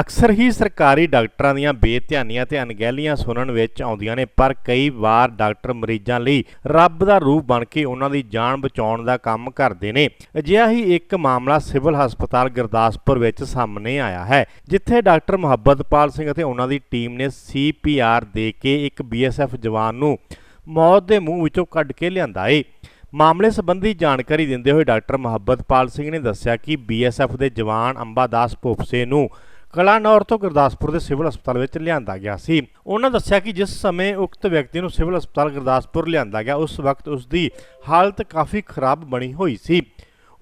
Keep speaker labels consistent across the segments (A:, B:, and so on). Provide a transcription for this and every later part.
A: ਅਕਸਰ ਹੀ ਸਰਕਾਰੀ ਡਾਕਟਰਾਂ ਦੀਆਂ ਬੇਧਿਆਨੀਆਂ ਤੇ ਅਣਗਹਿਲੀਆਂ ਸੁਣਨ ਵਿੱਚ ਆਉਂਦੀਆਂ ਨੇ, ਪਰ ਕਈ ਵਾਰ ਡਾਕਟਰ ਮਰੀਜ਼ਾਂ ਲਈ ਰੱਬ ਦਾ ਰੂਪ ਬਣ ਕੇ ਉਹਨਾਂ ਦੀ ਜਾਨ ਬਚਾਉਣ ਦਾ ਕੰਮ ਕਰਦੇ ਨੇ। ਅਜਿਹਾ ਹੀ ਇੱਕ ਮਾਮਲਾ ਸਿਵਲ ਹਸਪਤਾਲ ਗੁਰਦਾਸਪੁਰ ਵਿੱਚ ਸਾਹਮਣੇ ਆਇਆ ਹੈ, ਜਿੱਥੇ ਡਾਕਟਰ ਮੁਹੱਬਤਪਾਲ ਸਿੰਘ ਅਤੇ ਉਹਨਾਂ ਦੀ ਟੀਮ ਨੇ ਸੀਪੀਆਰ ਦੇ ਕੇ ਇੱਕ ਬੀਐਸਐਫ ਜਵਾਨ ਨੂੰ ਮੌਤ ਦੇ ਮੂੰਹ ਵਿੱਚੋਂ ਕੱਢ ਕੇ ਲਿਆਂਦਾ ਏ। ਮਾਮਲੇ ਸੰਬੰਧੀ ਜਾਣਕਾਰੀ ਦਿੰਦੇ ਹੋਏ ਡਾਕਟਰ ਮੁਹੱਬਤਪਾਲ ਸਿੰਘ ਨੇ ਦੱਸਿਆ ਕਿ ਬੀਐਸਐਫ ਦੇ ਜਵਾਨ ਅੰਬਾਦਾਸ ਭੋਪਸੇ ਨੂੰ ਕਲਾਨੌਰ ਤੋਂ ਗੁਰਦਾਸਪੁਰ ਦੇ ਸਿਵਲ ਹਸਪਤਾਲ ਵਿੱਚ ਲਿਆਂਦਾ ਗਿਆ ਸੀ। ਉਹਨਾਂ ਦੱਸਿਆ ਕਿ ਜਿਸ ਸਮੇਂ ਉਕਤ ਵਿਅਕਤੀ ਨੂੰ ਸਿਵਲ ਹਸਪਤਾਲ ਗੁਰਦਾਸਪੁਰ ਲਿਆਂਦਾ ਗਿਆ, ਉਸ ਵਕਤ ਉਸ ਦੀ ਹਾਲਤ ਕਾਫੀ ਖਰਾਬ ਬਣੀ ਹੋਈ ਸੀ।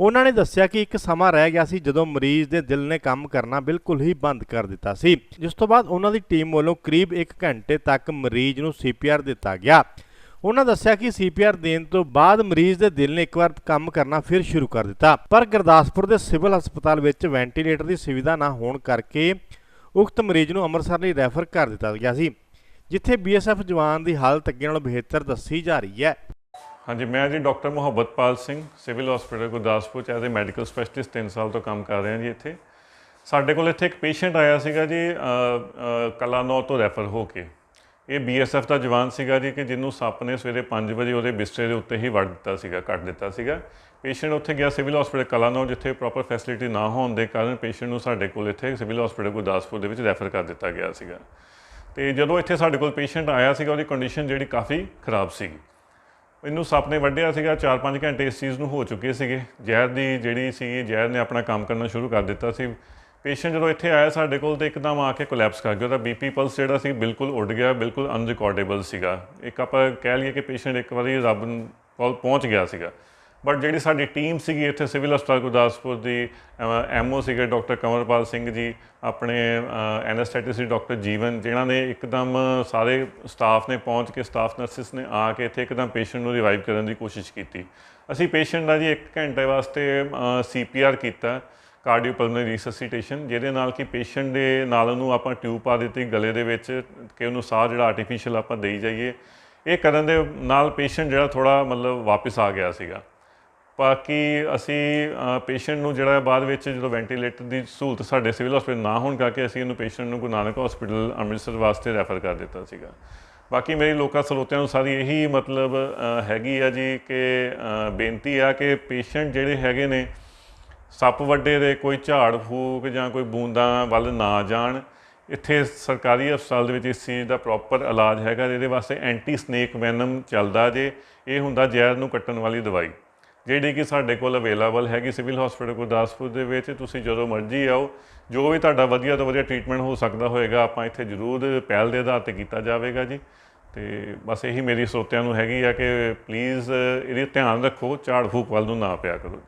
A: ਉਹਨਾਂ ਨੇ ਦੱਸਿਆ ਕਿ ਇੱਕ ਸਮਾਂ ਰਹਿ ਗਿਆ ਸੀ ਜਦੋਂ ਮਰੀਜ਼ ਦੇ ਦਿਲ ਨੇ ਕੰਮ ਕਰਨਾ ਬਿਲਕੁਲ ਹੀ ਬੰਦ ਕਰ ਦਿੱਤਾ ਸੀ, ਜਿਸ ਤੋਂ ਬਾਅਦ ਉਹਨਾਂ ਦੀ ਟੀਮ ਵੱਲੋਂ ਕਰੀਬ 1 ਘੰਟੇ ਤੱਕ ਮਰੀਜ਼ ਨੂੰ ਸੀਪੀਆਰ ਦਿੱਤਾ ਗਿਆ। ਉਹਨਾਂ ਦੱਸਿਆ ਕਿ ਸੀਪੀਆਰ ਦੇਣ ਤੋਂ ਬਾਅਦ ਮਰੀਜ਼ ਦੇ ਦਿਲ ਨੇ ਇੱਕ ਵਾਰ ਕੰਮ ਕਰਨਾ ਫਿਰ ਸ਼ੁਰੂ ਕਰ ਦਿੱਤਾ। ਪਰ ਗੁਰਦਾਸਪੁਰ ਦੇ ਸਿਵਲ ਹਸਪਤਾਲ ਵਿੱਚ ਵੈਂਟੀਲੇਟਰ ਦੀ ਸੁਵਿਧਾ ਨਾ ਹੋਣ ਕਰਕੇ ਉਕਤ ਮਰੀਜ਼ ਨੂੰ ਅੰਮ੍ਰਿਤਸਰ ਲਈ ਰੈਫਰ ਕਰ ਦਿੱਤਾ ਗਿਆ ਸੀ ਜਿੱਥੇ ਬੀਐਸਐਫ ਜਵਾਨ ਦੀ ਹਾਲਤ ਅੱਗੇ ਨਾਲੋਂ ਬਿਹਤਰ ਦੱਸੀ ਜਾ ਰਹੀ ਹੈ।
B: ਹਾਂਜੀ ਮੈਂ ਜੀ doctor Muhabbatpal Singh civil hospital Gurdaspur ਚ ਐਜ਼ ਅ ਮੈਡੀਕਲ ਸਪੈਸ਼ਲਿਸਟ 3 ਸਾਲ ਤੋਂ ਕੰਮ ਕਰ ਰਿਹਾ ਜੀ ਇੱਥੇ। ਸਾਡੇ ਕੋਲ ਇੱਥੇ ਇੱਕ ਪੇਸ਼ੈਂਟ ਆਇਆ ਸੀਗਾ ਜੀ ਅ, ਕਲਾਨੌਰ ਤੋਂ ਰੈਫਰ ਹੋ ਕੇ। ਇਹ ਬੀਐਸਐਫ ਦਾ ਜਵਾਨ ਸੀਗਾ ਜੀ ਕਿ ਜਿਹਨੂੰ ਸੱਪ ਨੇ ਸਵੇਰੇ 5 ਵਜੇ ਉਹਦੇ ਬਿਸਤਰੇ ਦੇ ਉੱਤੇ ਹੀ ਵੜ ਦਿੱਤਾ ਸੀਗਾ ਕੱਟ ਦਿੱਤਾ ਸੀਗਾ। ਪੇਸ਼ੈਂਟ ਉੱਥੇ ਗਿਆ ਸਿਵਲ ਹਸਪੀਟਲ ਕਲਾਨੌਰ, ਜਿੱਥੇ ਪ੍ਰੋਪਰ ਫੈਸਿਲਿਟੀ ਨਾ ਹੋਣ ਦੇ ਕਾਰਨ ਪੇਸ਼ੈਂਟ ਨੂੰ ਸਾਡੇ ਕੋਲ ਇੱਥੇ ਸਿਵਲ ਹਸਪੀਟਲ ਗੁਰਦਾਸਪੁਰ ਦੇ ਵਿੱਚ ਰੈਫਰ ਕਰ ਦਿੱਤਾ ਗਿਆ ਸੀਗਾ। ਤੇ ਜਦੋਂ ਇੱਥੇ ਸਾਡੇ ਕੋਲ ਪੇਸ਼ੈਂਟ ਆਇਆ ਸੀਗਾ, ਉਹਦੀ ਕੰਡੀਸ਼ਨ ਜਿਹੜੀ ਕਾਫੀ ਖਰਾਬ ਸੀਗੀ। ਇਹਨੂੰ ਸੱਪ ਨੇ ਵੱਢਿਆ ਸੀਗਾ 4-5 ਘੰਟੇ ਇਸ ਚੀਜ਼ ਨੂੰ ਹੋ ਚੁੱਕੇ ਸੀਗੇ। ਜ਼ਹਿਰ ਦੀ ਜਿਹੜੀ ਸੀ ਜ਼ਹਿਰ ਨੇ ਆਪਣਾ ਕੰਮ ਕਰਨਾ ਸ਼ੁਰੂ ਕਰ ਦਿੱਤਾ ਸੀ। ਪੇਸ਼ੈਂਟ ਜਦੋਂ ਇੱਥੇ ਆਇਆ, ਸਾਡੇ ਕੋਲ ਤੇ ਇੱਕਦਮ ਆ ਕੇ ਕੋਲੈਪਸ ਕਰ ਗਿਆ। ਉਹਦਾ ਬੀਪੀ ਪਲਸ ਜਿਹੜਾ ਸੀ ਬਿਲਕੁਲ ਉੱਡ ਗਿਆ, ਬਿਲਕੁਲ ਅਨਰਿਕਾਰਡੇਬਲ ਸੀਗਾ। ਇੱਕ ਆਪਾਂ ਕਹਿ ਲਈਏ ਕਿ ਪੇਸ਼ੈਂਟ ਇੱਕ ਵਾਰੀ ਰੱਬ ਕੋਲ ਪਹੁੰਚ ਗਿਆ ਸੀਗਾ। ਬਟ ਜਿਹੜੀ ਸਾਡੀ ਟੀਮ ਸੀਗੀ ਇੱਥੇ ਸਿਵਲ ਹਸਪਤਾਲ ਗੁਰਦਾਸਪੁਰ ਦੀ ਐਮਓ ਸੀਗੇ ਡਾਕਟਰ ਕੰਵਰਪਾਲ ਸਿੰਘ ਜੀ, ਆਪਣੇ ਐਨਸਥੈਟਿਸਟ ਸੀ ਡਾਕਟਰ ਜੀਵਨ, ਜਿਨ੍ਹਾਂ ਨੇ ਇੱਕਦਮ ਸਾਰੇ ਸਟਾਫ ਨੇ ਪਹੁੰਚ ਕੇ ਸਟਾਫ ਨਰਸਿਸ ਨੇ ਆ ਕੇ ਇੱਥੇ ਇੱਕਦਮ ਪੇਸ਼ੈਂਟ ਨੂੰ ਰਿਵਾਈਵ ਕਰਨ ਦੀ ਕੋਸ਼ਿਸ਼ ਕੀਤੀ। ਅਸੀਂ ਪੇਸ਼ੈਂਟ ਦਾ ਜੀ 1 ਘੰਟੇ ਵਾਸਤੇ ਸੀਪੀਆਰ ਕੀਤਾ। ਕਾਰਡੀਓਪਲਮਨਰੀ ਰਿਸਸੀਟੇਸ਼ਨ ਜਿਹਦੇ ਨਾਲ ਕਿ ਪੇਸ਼ੈਂਟ ਦੇ ਨਾਲ ਉਹਨੂੰ ਆਪਾਂ ਟਿਊਬ ਪਾ ਦਿੱਤੀ, ਗਲੇ ਦੇ ਵਿੱਚ ਕਿ ਉਹਨੂੰ ਸਾਹ ਜਿਹੜਾ ਆਰਟੀਫੀਸ਼ੀਅਲ ਆਪਾਂ ਦੇਈ ਜਾਈਏ। ਇਹ ਕਰਨ ਦੇ ਨਾਲ ਪੇਸ਼ੈਂਟ ਜਿਹੜਾ ਥੋੜਾ ਮਤਲਬ ਵਾਪਸ ਆ ਗਿਆ ਸੀਗਾ। ਬਾਕੀ ਅਸੀਂ ਪੇਸ਼ੈਂਟ ਨੂੰ ਜਿਹੜਾ ਬਾਅਦ ਵਿੱਚ ਜਦੋਂ ਵੈਂਟੀਲੇਟਰ ਦੀ ਸਹੂਲਤ ਸਾਡੇ ਸਿਵਲ ਹਸਪੀਟਲ ਨਾ ਹੋਣ ਕਰਕੇ ਅਸੀਂ ਇਹਨੂੰ ਪੇਸ਼ੈਂਟ ਨੂੰ ਗੁਰੂ ਨਾਨਕ ਹਸਪੀਟਲ ਅੰਮ੍ਰਿਤਸਰ ਵਾਸਤੇ ਰੈਫਰ ਕਰ ਦਿੱਤਾ ਸੀਗਾ। ਬਾਕੀ ਮੇਰੀ ਲੋਕਾਂ ਸਰੋਤਿਆਂ ਨੂੰ ਸਾਰੀ ਇਹੀ ਮਤਲਬ ਹੈਗੀ ਆ ਜੀ ਕਿ ਬੇਨਤੀ ਆ ਕਿ ਪੇਸ਼ੈਂਟ ਜਿਹੜੇ ਹੈਗੇ ਨੇ ਸੱਪ ਵੱਡੇ ਦੇ ਕੋਈ ਝਾੜ ਫੂਕ ਜਾਂ ਕੋਈ ਬੂੰਦਾਂ ਵੱਲ ਨਾ ਜਾਣ, ਇੱਥੇ ਸਰਕਾਰੀ ਹਸਪਤਾਲ ਦੇ ਵਿੱਚ ਇਸ ਚੀਜ਼ ਦਾ ਪ੍ਰੋਪਰ ਇਲਾਜ ਹੈਗਾ ਜਿਹਦੇ ਵਾਸਤੇ ਐਂਟੀ ਸਨੇਕ ਵੈਨਮ ਚੱਲਦਾ ਜੇ, ਇਹ ਹੁੰਦਾ ਜ਼ਹਿਰ ਨੂੰ ਕੱਟਣ ਵਾਲੀ ਦਵਾਈ। ਜਿਹੜੀ ਕਿ ਸਾਡੇ ਕੋਲ ਅਵੇਲੇਬਲ ਹੈਗੀ ਸਿਵਲ ਹਸਪੀਟਲ ਗੁਰਦਾਸਪੁਰ ਦੇ ਵਿੱਚ, ਤੁਸੀਂ ਜਦੋਂ ਮਰਜ਼ੀ ਆਓ, ਜੋ ਵੀ ਤੁਹਾਡਾ ਵਧੀਆ ਤੋਂ ਵਧੀਆ ਟ੍ਰੀਟਮੈਂਟ ਹੋ ਸਕਦਾ ਹੋਏਗਾ, ਆਪਾਂ ਇੱਥੇ ਜ਼ਰੂਰ ਪਹਿਲ ਦੇ ਆਧਾਰ ਤੇ ਕੀਤਾ ਜਾਵੇਗਾ ਜੀ। ਤੇ ਬਸ ਇਹੀ ਮੇਰੀ ਸਰੋਤਿਆਂ ਨੂੰ ਹੈਗੀ ਆ ਕਿ ਪਲੀਜ਼ ਇਹਦੀ ਧਿਆਨ ਰੱਖੋ, ਝਾੜ ਫੂਕ ਵੱਲ ਨੂੰ ਨਾ ਪਿਆ ਕਰੋ